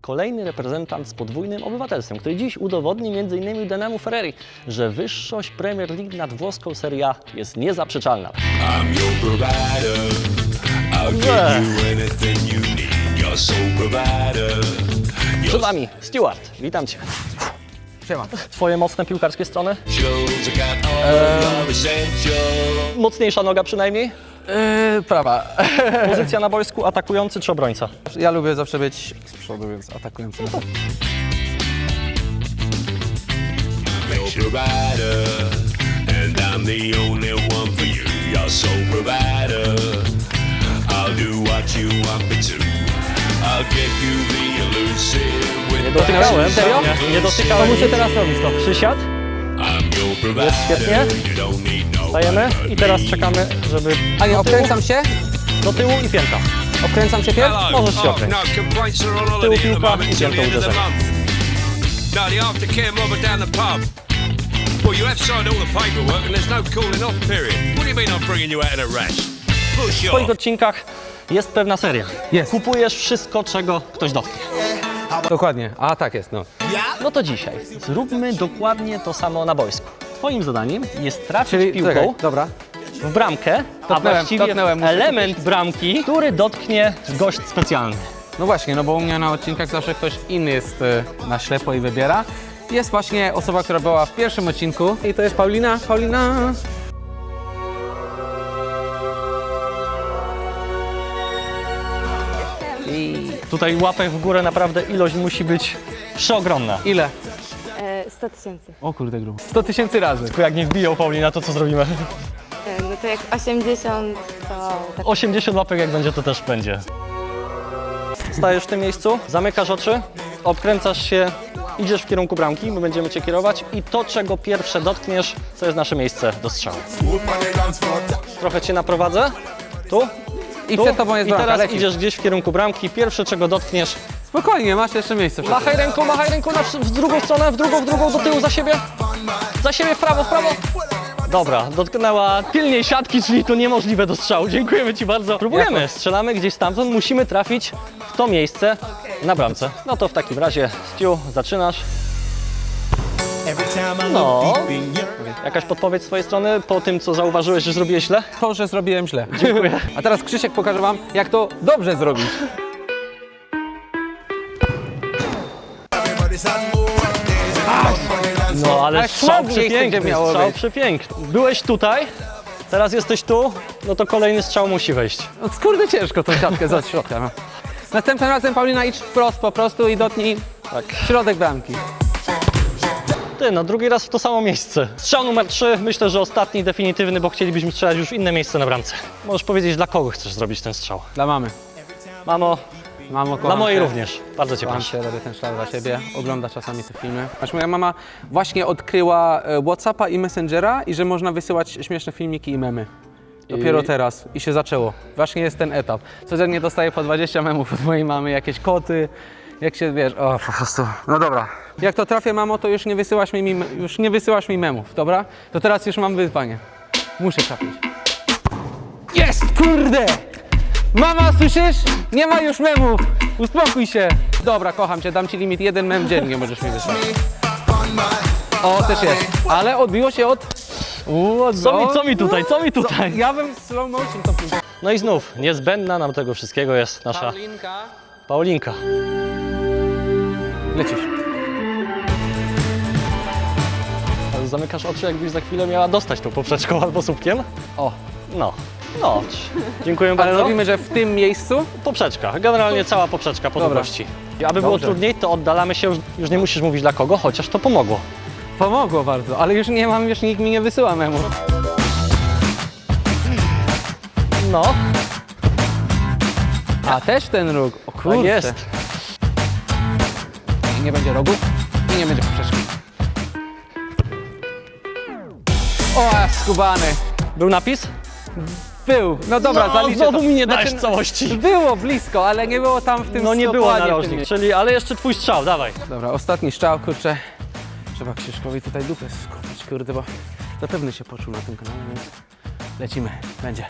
Kolejny reprezentant z podwójnym obywatelstwem, który dziś udowodni m.in. Denemu Ferreri, że wyższość Premier League nad włoską Serie A jest niezaprzeczalna. I'm your provider. I'll give you anything you need. Your provider. Przed Wami Stuart, witam Cię. Siema. Twoje mocne piłkarskie strony? Essentials. Mocniejsza noga przynajmniej? Yy, prawa. Pozycja na boisku, atakujący czy obrońca? Ja lubię zawsze być z przodu, więc atakujący. Soul provider. Nie dotykałem, serio? Nie dotykałem. muszę teraz robić to. Przysiad, provider. świetnie. No dajemy i teraz czekamy, żeby A nie, obkręcam się? do tyłu i pięta. Obkręcam się pierw? Możesz się okręcić. no, complaints are on Tył holiday at the piłka moment i until the piętą end of the uderzenie. month. No, the aftercare mob are down the pub. Well, you have signed all the paperwork and there's no calling off period. What do you mean I'm bringing you out in a rash? Push W Twoich off. odcinkach jest pewna seria. Jest. Kupujesz wszystko, czego ktoś dotknie. Dokładnie. A tak jest, no. No to dzisiaj zróbmy dokładnie to samo na boisku. Twoim zadaniem jest trafić Czyli piłką czekaj, dobra. w bramkę, a Dotknąłem, właściwie dotknąłem, w muszę element bramki, który dotknie gość specjalny. No właśnie, no bo u mnie na odcinkach zawsze ktoś inny jest e, na ślepo i wybiera. Jest właśnie osoba, która była w pierwszym odcinku i to jest Paulina. Paulina. I tutaj łapek w górę naprawdę ilość musi być przeogromna. Ile? E, 100 tysięcy. O kurde grubo. 100 tysięcy razy. Tylko jak nie wbiją Paulina, to co zrobimy? E, No to jak 80 to tak 80 łapek jak będzie, to też będzie. Stajesz w tym miejscu, zamykasz oczy, obkręcasz się, idziesz w kierunku bramki, my będziemy Cię kierować i to, czego pierwsze dotkniesz, to jest nasze miejsce do strzału. Trochę Cię naprowadzę. Tu. I tu. przed tobą jest I bramka, teraz lecisz. idziesz gdzieś w kierunku bramki, pierwsze, czego dotkniesz, Spokojnie, masz jeszcze miejsce. przed machaj ręką, machaj ręką na, w drugą stronę, w drugą, w drugą, do tyłu, za siebie. Za siebie, w prawo, w prawo. Dobra, dotknęła pilniej siatki, czyli to niemożliwe do strzału. Dziękujemy Ci bardzo. Próbujemy, Jako? strzelamy gdzieś stamtąd, musimy trafić w to miejsce na bramce. No to w takim razie, Stu, zaczynasz. No, jakaś podpowiedź z Twojej strony po tym, co zauważyłeś, że zrobiłeś źle? To, że zrobiłem źle. Dziękuję. A teraz Krzysiek pokaże wam, jak to dobrze zrobić. No, ale strzał przepiękny, gdzie miało strzał być. przepiękny. Byłeś tutaj, teraz jesteś tu, no to kolejny strzał musi wejść. No kurde ciężko tą siatkę za środka. No. Następnym razem Paulina idź wprost po prostu i dotknij Tak. środek bramki. Ty, no drugi raz w to samo miejsce. Strzał numer 3, myślę, że ostatni, definitywny, bo chcielibyśmy strzelać już inne miejsce na bramce. Możesz powiedzieć, dla kogo chcesz zrobić ten strzał. Dla mamy. Mamo, Mamo, kocham dla mojej cię. również. Bardzo Cię Kocham proszę. cię, robię ten szlak dla ciebie. Ogląda czasami te filmy. Aż moja mama właśnie odkryła e, Whatsappa i Messengera i że można wysyłać śmieszne filmiki i memy. Dopiero teraz i się zaczęło. Właśnie jest ten etap. Codziennie dostaję po 20 memów od mojej mamy, jakieś koty, jak się wiesz, o po prostu. No dobra. Jak to trafię, mamo, to już nie wysyłasz mi, mi już nie wysyłasz mi memów, dobra? To teraz już mam wyzwanie. Muszę trafić. Jest, kurde! Mama, słyszysz? Nie ma już memów! Uspokój się! Dobra, kocham cię, dam ci limit jeden mem dziennie możesz mi wysłać. O, też jest. Ale odbiło się od... Co mi, co mi tutaj, co mi tutaj? Ja bym slow motion to. No i znów, niezbędna nam tego wszystkiego jest nasza Paulinka. Paulinka. Lecisz. Zamykasz oczy, jakbyś za chwilę miała dostać tą poprzeczką albo słupkiem. O, No, no. Dziękuję ale bardzo. robimy, że w tym miejscu Poprzeczka, generalnie cała poprzeczka po długości. Aby było Dobrze. trudniej, to oddalamy się, już, już nie musisz mówić dla kogo, chociaż to pomogło. pomogło bardzo, ale już nie mam, już nikt mi nie wysyła memu. No, A też ten róg. O kurde. tak jest. Nie będzie rogu i nie będzie poprzeczki. O, skubany. Był napis? Był. No dobra, no, zaliczę znowu to. mi nie dałeś Znaczy, całości. Było blisko, ale nie było tam w tym No nie było dokładnie w tym narożnik, miejscu. czyli, ale jeszcze twój strzał, dawaj. Dobra, ostatni strzał, kurczę. Trzeba Krzyszkowi tutaj dupę skupić, kurde, bo zapewne się poczuł na tym kanale, więc lecimy. Będzie.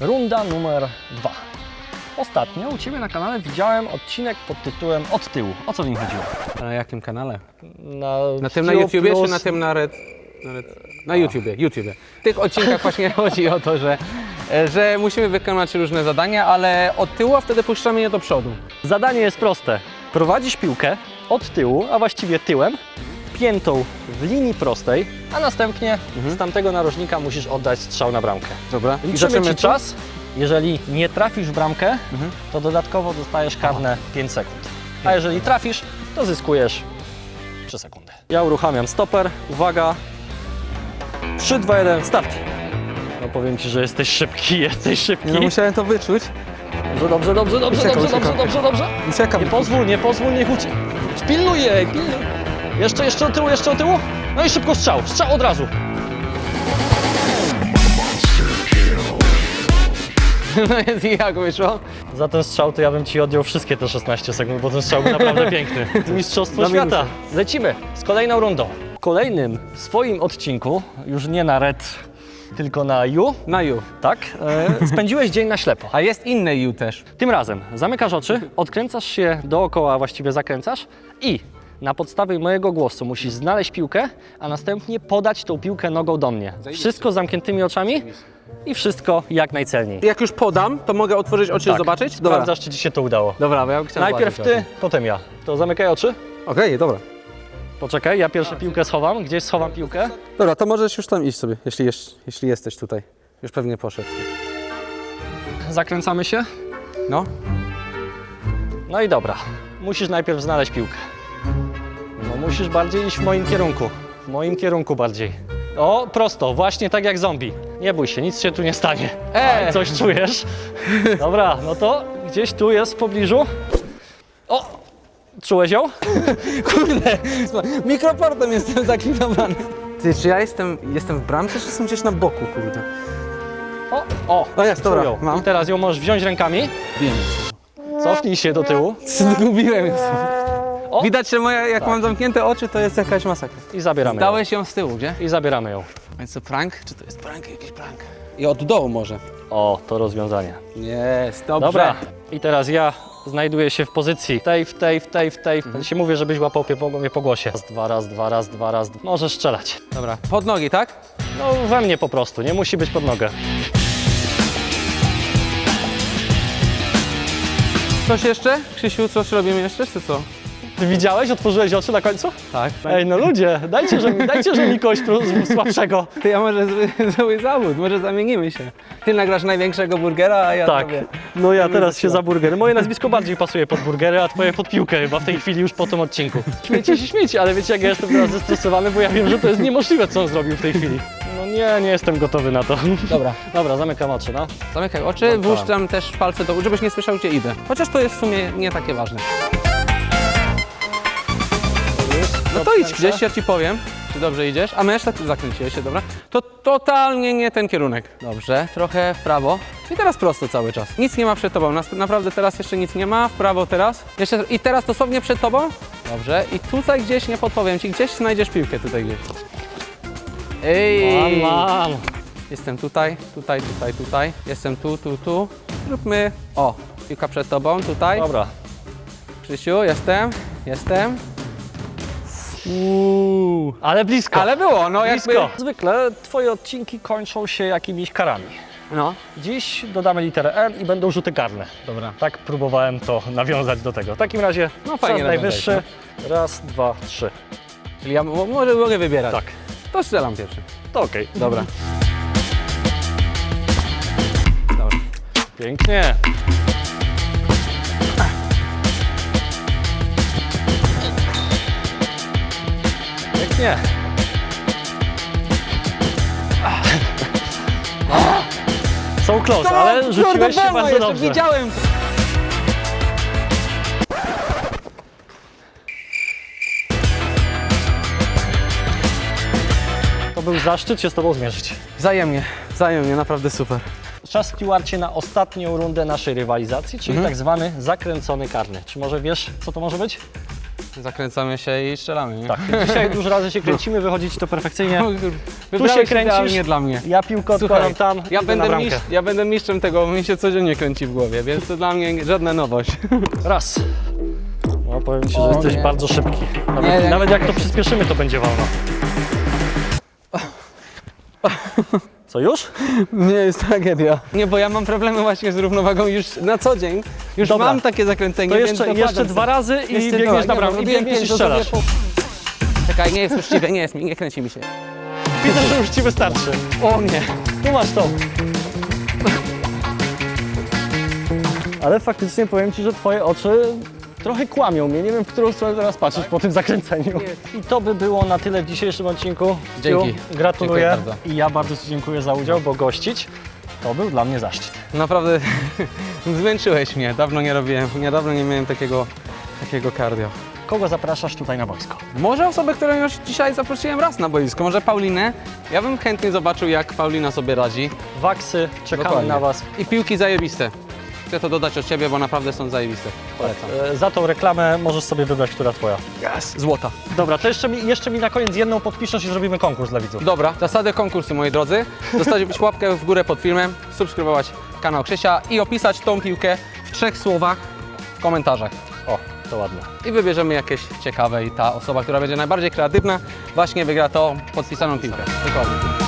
Runda numer dwa. Ostatnio u Ciebie na kanale widziałem odcinek pod tytułem Od tyłu. O co w nim chodziło? A na jakim kanale? Na, Na tym na YouTubie, plus- czy na tym na Red? Na, red, na YouTubie, YouTubie. W tych odcinkach właśnie chodzi o to, że, że musimy wykonać różne zadania, ale od tyłu, a wtedy puszczamy je do przodu. Zadanie jest proste. Prowadzisz piłkę od tyłu, a właściwie tyłem, piętą w linii prostej, a następnie z tamtego narożnika musisz oddać strzał na bramkę. Dobra. Liczymy Ci czas. Jeżeli nie trafisz w bramkę, to dodatkowo dostajesz karne 5 sekund. A jeżeli trafisz, to zyskujesz 3 sekundy. Ja uruchamiam stoper. Uwaga. 3, 2, 1, start. No powiem Ci, że jesteś szybki, jesteś szybki. No musiałem to wyczuć. Dobrze, dobrze, dobrze, dobrze, dobrze, dobrze, dobrze, dobrze. Uciekam. Nie pozwól, nie pozwól, niech ucie... Pilnuj jej, pilnuj. Jeszcze, jeszcze od tyłu, jeszcze od tyłu. No i szybko strzał, strzał od razu. No jest i jak wyszło? Za ten strzał to ja bym Ci odjął wszystkie te 16 sekund, bo ten strzał był naprawdę piękny. Mistrzostwo Na świata. Lecimy z kolejną rundą. W kolejnym swoim odcinku, już nie na red, tylko na ju, Na you. tak, e, spędziłeś dzień na ślepo. A jest inne you też. Tym razem zamykasz oczy, odkręcasz się dookoła, właściwie zakręcasz i na podstawie mojego głosu musisz znaleźć piłkę, a następnie podać tą piłkę nogą do mnie. Wszystko z zamkniętymi oczami i wszystko jak najcelniej. Jak już podam, to mogę otworzyć oczy i Tak. zobaczyć? Dobra. Sprawdzasz, czy Ci się to udało. Dobra, bo ja chciałem Najpierw zobaczyć Ty, potem ja. To zamykaj oczy. Okej, dobra. Poczekaj, ja pierwsze piłkę schowam. Gdzieś schowam piłkę. Dobra, to możesz już tam iść sobie, jeśli, jeś- jeśli jesteś tutaj. Już pewnie poszedł. Zakręcamy się. No. No i dobra. Musisz najpierw znaleźć piłkę. Musisz bardziej iść w moim kierunku. W moim kierunku bardziej. O, prosto, właśnie tak jak zombie. Nie bój się, nic się tu nie stanie. Oj, Coś czujesz? Dobra, no to gdzieś tu jest w pobliżu. O! Czułeś ją? Kurde, mikroportem jestem zaklinowany. Ty, czy ja jestem, jestem w bramce, czy jestem gdzieś na boku, kurde? O, o, O, jest, dobra, mam. I teraz ją możesz wziąć rękami. Wiem. Cofnij się do tyłu Zgubiłem ją. O! Widać, że moja, jak mam zamknięte oczy, to jest jakaś masakra. i zabieramy ją. Dałeś ją z tyłu, gdzie? I zabieramy ją. A jest to prank? Czy to jest prank? Jakiś prank? I od dołu może. O, to rozwiązanie. Jest, dobrze. Dobra, i teraz ja znajduję się w pozycji tej, w tej, w tej, w tej. Mhm. się mówię, żebyś łapał pie- po- mnie po głosie. Raz, dwa, raz, dwa, raz, dwa, raz. dwa. Możesz strzelać. Dobra, pod nogi, tak? No we mnie po prostu, nie musi być pod nogę. Coś jeszcze? Krzysiu, coś robimy jeszcze, czy co? Ty widziałeś? Otworzyłeś oczy na końcu? Tak. Ej, no ludzie, dajcie, że, dajcie, że mi kogoś słabszego. Ty, ja może zły, zły zawód, może zamienimy się. Ty nagrasz największego burgera, a ja Tak, no ja teraz się za burgery. Moje nazwisko bardziej pasuje pod burgery, a twoje pod piłkę chyba w tej chwili już po tym odcinku. Śmiecie się śmieci, ale wiecie jak ja jestem teraz zestresowany, bo ja wiem, że to jest niemożliwe, co on zrobił w tej chwili. No nie, nie jestem gotowy na to. Dobra, Dobra, zamykam oczy, no. zamykaj oczy, włóż tam też palce do żebyś nie słyszał, gdzie idę. Chociaż to jest w sumie nie takie ważne. No to idź gdzieś, ja ci powiem, czy dobrze idziesz. A mężczyzna, ty zakręciłeś się, dobra? To totalnie nie ten kierunek. Dobrze, trochę w prawo. I teraz prosto cały czas. Nic nie ma przed tobą. Nas- Naprawdę teraz jeszcze nic nie ma. W prawo teraz. Jeszcze, I teraz dosłownie przed tobą. Dobrze. I tutaj gdzieś, nie podpowiem ci, gdzieś znajdziesz piłkę tutaj gdzieś. Ej! Mam, mam. Jestem tutaj, tutaj, tutaj, tutaj. Jestem tu, tu, tu. Zróbmy. O, piłka przed tobą, tutaj. Dobra. Krzysiu, jestem, jestem. Uuu. Ale blisko. Ale było, no jakby... blisko. Zwykle twoje odcinki kończą się jakimiś karami. No. Dziś dodamy literę N i będą rzuty karne. Dobra. Tak próbowałem to nawiązać do tego. W takim razie No, fajnie czas najwyższy. Raz, dwa, trzy. Czyli ja mo- może mogę wybierać. Tak, To strzelam pierwszy. to okej. Dobra. Dobra. Pięknie. Pięknie. So close, ale rzuciłeś się bardzo jeszcze dobrze. widziałem. To był zaszczyt się z Tobą zmierzyć. Wzajemnie, wzajemnie, naprawdę super. Czas Stewarcie na ostatnią rundę naszej rywalizacji, czyli Mhm. tak zwany zakręcony karny. Czy może wiesz, co to może być? Zakręcamy się i strzelamy, nie? Tak, dzisiaj dużo razy się kręcimy, wychodzi ci to perfekcyjnie. Wybrałeś się kręcisz. idealnie dla mnie. Ja piłkę Słuchaj, odkładam tam, ja będę, na bramkę. mistrz, ja będę mistrzem tego, bo mi się codziennie kręci w głowie, więc to dla mnie żadna nowość. Raz. No powiem ci, że O jesteś nie. bardzo szybki. Nawet, Nie, nie. nawet jak to przyspieszymy, to będzie wolno. Co już? Nie, jest tragedia. Nie, bo ja mam problemy właśnie z równowagą już na co dzień. Już Dobra. mam takie zakręcenie, To więc jeszcze, dokładam jeszcze dwa razy i Jeszcze biegniesz dwa. na no, I biegniesz i to strzelasz. po- Czekaj, nie jest uczciwe, nie jest mi, nie kręci mi się. Widzę, że już ci wystarczy. O nie. Tu masz to. Ale faktycznie powiem ci, że twoje oczy trochę kłamią mnie. Nie wiem, w którą stronę teraz patrzeć po tym zakręceniu. I to by było na tyle w dzisiejszym odcinku. Dzięki. Stu, Gratuluję. Dziękuję bardzo. I ja bardzo Ci dziękuję za udział, bo gościć to był dla mnie zaszczyt. Naprawdę zmęczyłeś mnie. Dawno nie robiłem, niedawno nie miałem takiego, takiego cardio. Kogo zapraszasz tutaj na boisko? Może osobę, którą już dzisiaj zaprosiłem raz na boisko, może Paulinę. Ja bym chętnie zobaczył, jak Paulina sobie radzi. Waksy, czekamy Dokładnie. na Was. I piłki zajebiste. Chcę to dodać od Ciebie, bo naprawdę są zajebiste. Polecam. E, Za tą reklamę możesz sobie wybrać, która Twoja. Yes. Złota. Dobra, to jeszcze mi, jeszcze mi na koniec jedną podpiszesz i zrobimy konkurs dla widzów. Dobra, zasady konkursu, moi drodzy. Zostawić łapkę w górę pod filmem, subskrybować kanał Krzysia i opisać tą piłkę w trzech słowach w komentarzach. O, to ładne. I wybierzemy jakieś ciekawe i ta osoba, która będzie najbardziej kreatywna, właśnie wygra tą podpisaną piłkę. Dokładnie.